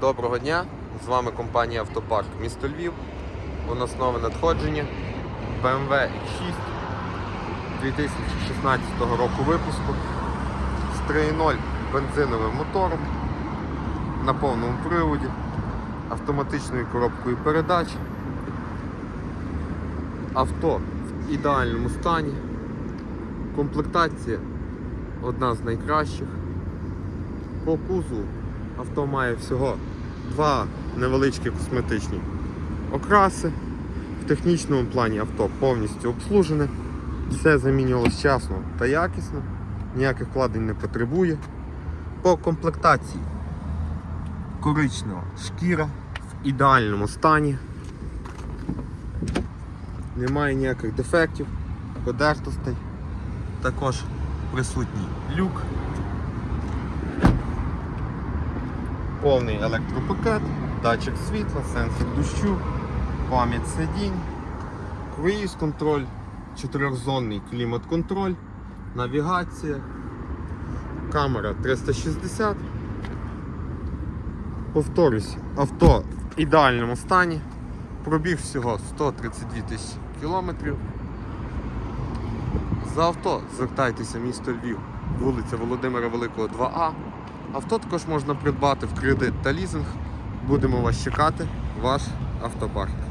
Доброго дня! З вами компанія Автопарк місто Львів. У нас нове надходження BMW X6 2016 року випуску з 3.0 бензиновим мотором на повному приводі, автоматичною коробкою передач. Авто в ідеальному стані. Комплектація одна з найкращих. По кузову авто має всього два невеличкі косметичні окраси. В технічному плані авто повністю обслужене. Все замінювалося вчасно та якісно, ніяких вкладень не потребує. По комплектації коричнева шкіра в ідеальному стані. Немає ніяких дефектів, подертостей. Також присутній люк. Повний електропакет, датчик світла, сенсор дощу, пам'ять сидінь, круїз контроль, чотирьохзонний клімат-контроль, навігація, камера 360. Повторюсь, авто в ідеальному стані. Пробіг всього 132 тисячі кілометрів. За авто звертайтеся місто Львів, вулиця Володимира Великого 2А. Авто також можна придбати в кредит та лізинг. Будемо вас чекати, ваш автопарк.